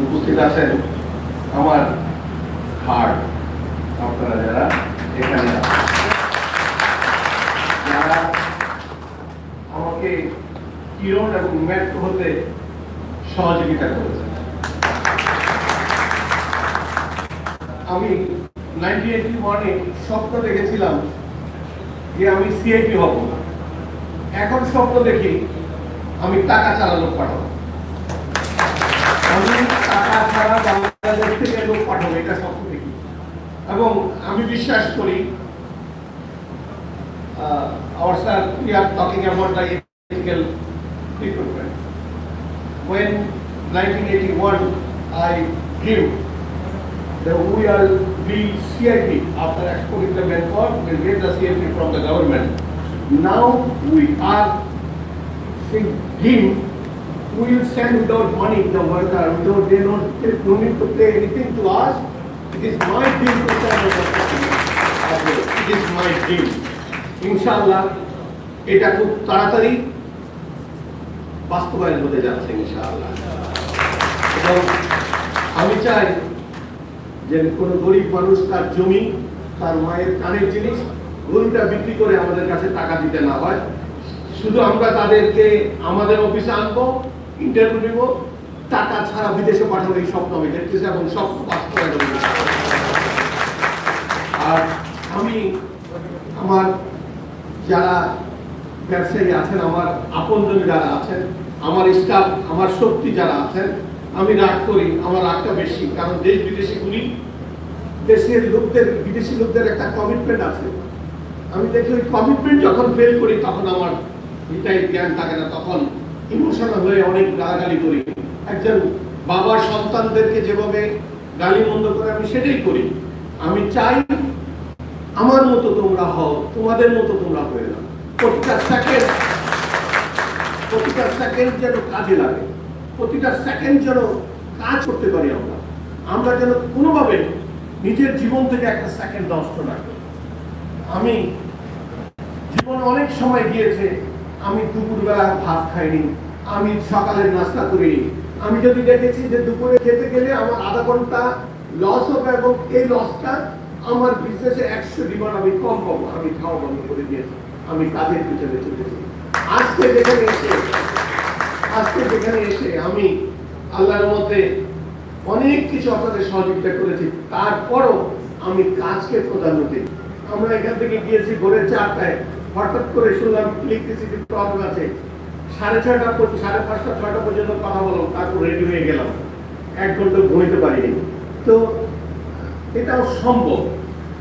উপস্থিত আছেন আমার হার্ট আপনারা যারা এখানে যারা আমাকে কিরণ এবং ম্যাট হতে সহযোগিতা করেছে আমি নাইনটিন এইটি ওয়ানে স্বপ্ন দেখেছিলাম যে আমি সিআইপি হব এখন স্বপ্ন দেখি আমি টাকা চালানো পাঠাবো আমি টাকা ছাড়া বাংলাদেশ থেকে লোক পাঠাবো এটা স্বপ্ন দেখি এবং আমি বিশ্বাস করি uh, our sir, we are talking about the ethical recruitment. When 1981, I give the we are be CIP after exporting the manpower, we get the CIP from the government. Now we are saying him, we will send without money the worker, without they don't, they don't need to pay anything to us. It is my dream to send the worker. It is my dream. ইনশাআল্লাহ এটা খুব তাড়াতাড়ি বাস্তবায়ন হতে যাচ্ছে ইনশাআল্লাহ এবং আমি চাই যে কোনো গরিব মানুষ তার জমি তার মায়ের কানের জিনিস গরুটা বিক্রি করে আমাদের কাছে টাকা দিতে না হয়। শুধু আমরা তাদেরকে আমাদের অফিসে আনব ইন্টারভিউ নেব, টাকা ছাড়া বিদেশে পাঠাবো এই স্বপ্ন আমি দেখতেছি এবং স্বপ্ন বাস্তবায়ন আর আমি আমার যারা ব্যবসায়ী আছেন, আমার আপনজন যারা আছেন, আমার স্টাফ আমার শক্তি যারা আছেন, আমি রাগ করি, আমার রাগটা বেশি। কারণ দেশ বিদেশি গুলি দেশের লোকদের, বিদেশি লোকদের একটা কমিটমেন্ট আছে। আমি দেখি ওই কমিটমেন্ট যখন ফেল করি, তখন আমার এটাই জ্ঞান থাকে না, তখন ইমোশনাল হয়ে অনেক গালাগালি করি। একজন বাবার সন্তানদেরকে যেভাবে গালি মন্দ করে, আমি সেটাই করি। আমি চাই আমার মতো তোমরা হও, তোমাদের মতো তোমরা হয়ে যাও। প্রতিটা সেকেন্ড প্রতিটা সেকেন্ড যেন কাজে লাগে, প্রতিটা সেকেন্ড যেন কাজ করতে পারি আমরা। আমরা যেন কোনোভাবে নিজের জীবন থেকে একটা সেকেন্ড নষ্ট না করি। আমি জীবনে অনেক সময় গিয়েছে, আমি দুপুরবেলা ভাত খাইনি, আমি সকালের নাস্তা করিনি। আমি যদি দেখেছি যে দুপুরে খেতে গেলে আমার আধা ঘণ্টা লস হবে এবং এই লসটা আমার বিজনেসে একশো ডিমান্ড আমি কম পাবো, আমি খাওয়া বন্ধ করে দিয়েছি, আমি কাজের পিছনে চলেছি। আজকে যেখানে এসে, আজকে যেখানে এসে আমি আল্লাহর মধ্যে অনেক কিছু আপনাদের সহযোগিতা করেছি, তারপরও আমি কাজকে প্রাধান্য দিই। আমরা এখান থেকে গিয়েছি ভোরের চারটায়। হঠাৎ করে শুনলাম ইলেকট্রিসিটি প্রবলেম আছে। সাড়ে ছয়টা সাড়ে পাঁচটা, ছয়টা পর্যন্ত কথা বললাম, তারপর রেডি হয়ে গেলাম। এক ঘণ্টা ঘুমাইতে পারিনি। তো, এটাও সম্ভব।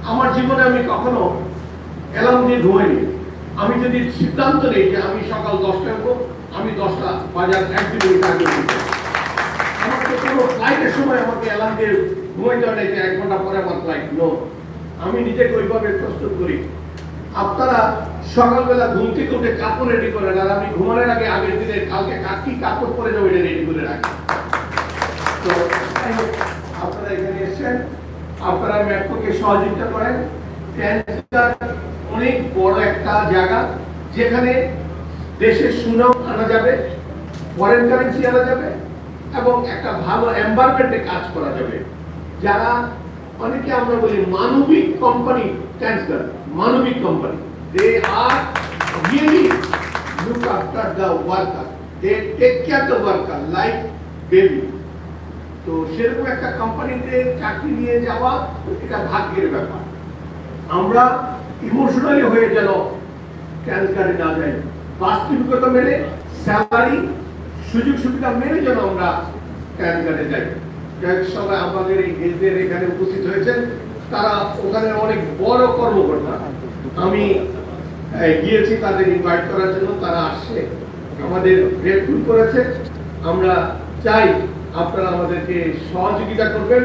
আমার জীবনে আমি কখনো অ্যালার্ম দিয়ে ঘুমাইনি। আমি যদি সিদ্ধান্ত নিই যে আমি সকাল দশটায় উঠবো, আমি দশটা বাজার এক দু মিনিট আগে তো কোনো ফ্লাইটের সময় আমাকে অ্যালার্ম দিয়ে ঘুমাইতে হয় এক ঘণ্টা পরে আমার ফ্লাইট নো আমি নিজেকে ওইভাবে প্রস্তুত করি। আপনারা সকালবেলা ঘুম থেকে উঠে কাপড় রেডি করেন, আর আমি ঘুমানোর আগে আগের দিনে কালকে কাকি কাপড় পরে যাব এটা রেডি করে রাখি। তো আপনারা এখানে এসেছেন। আপনারা ম্যাপকে সহযোগিতা করেন। অনেক বড় একটা জায়গা, যেখানে দেশের সুনাম আনা যাবে ফরেন কারেন্সি আনা যাবে, এবং একটা ভালো এনভায়রনমেন্টে কাজ করা যাবে। যারা অনেকে আমরা বলি মানবিক কোম্পানি ট্যান্সগার মানবিক company they are really look after the worker they take care the worker like baby তো সেরকম একটা কোম্পানিতে চাকরি নিয়ে যাওয়া এটা ভাগ্যের ব্যাপার। আমরা ইমোশনালি হয়ে যেন ট্রান্সগারে না যাই। বাস্তবিকতা মেনে স্যালারি সুযোগ সুবিধা মেনে যেন আমরা ট্রান্সগারে যাই। যাই হোক, সবাই আমাদের এই গেস্টদের এখানে উপস্থিত হয়েছেন তারা ওখানে অনেক বড় কর্মকর্তা। আমি গিয়েছি তাদের ইনভাইট করার জন্য, তারা আসছে। আমাদের গ্রেটফুল করেছে। আমরা চাই আপনারা আমাদেরকে সহযোগিতা করবেন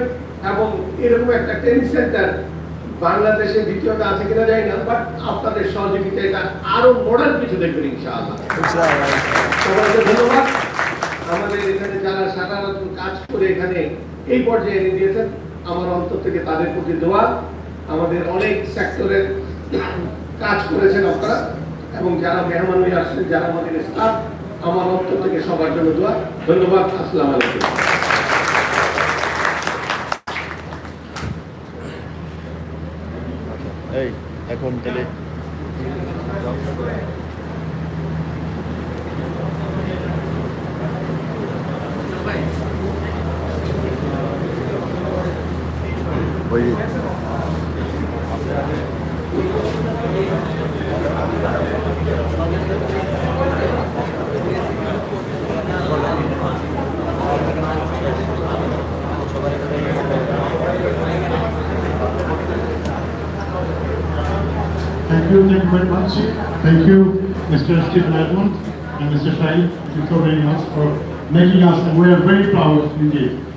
এবং এরকম একটা ট্রেনিং সেন্টার বাংলাদেশে দ্বিতীয়টা আছে কিনা জানি না বাট আপনাদের সহযোগিতা, এটা আরও মডার্ন কিছু দেখবেন ইনশাআল্লাহ। ধন্যবাদ। আমাদের এখানে যারা সাধারণত কাজ করে এখানে এই পর্যায়ে এনে দিয়েছেন আমার অন্তর থেকে তাদের প্রতি দোয়া। আমাদের অনেক সেক্টরের কাজ করেছেন আপনারা এবং যারা মেহমান হয়ে আসছেন, যারা আমাদের স্টাফ আমার অন্তর থেকে সবার জন্য দোয়া। ধন্যবাদ, আসসালামু আলাইকুম। এই, এখন তাহলে ওই Thank you, thank you very much. Thank you, Mr. Steve Edmond and Mr. Shahid. Thank you so very much for making us, and we are very proud indeed.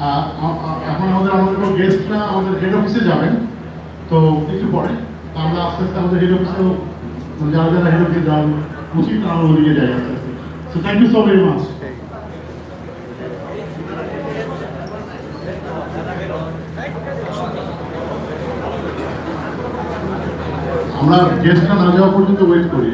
এখন আমাদের আমাদের কোনো গেস্টরা আমাদের হেড অফিসে যাবেন, তো একটু পরে আমরা আস্তে আস্তে আমাদের হেড অফিসেও যারা যারা হেড অফিসে যান উচিত আমরা ওদিকে যাই আস্তে আস্তে। So thank you so very much আমরা গেস্টরা না যাওয়া পর্যন্ত ওয়েট করি।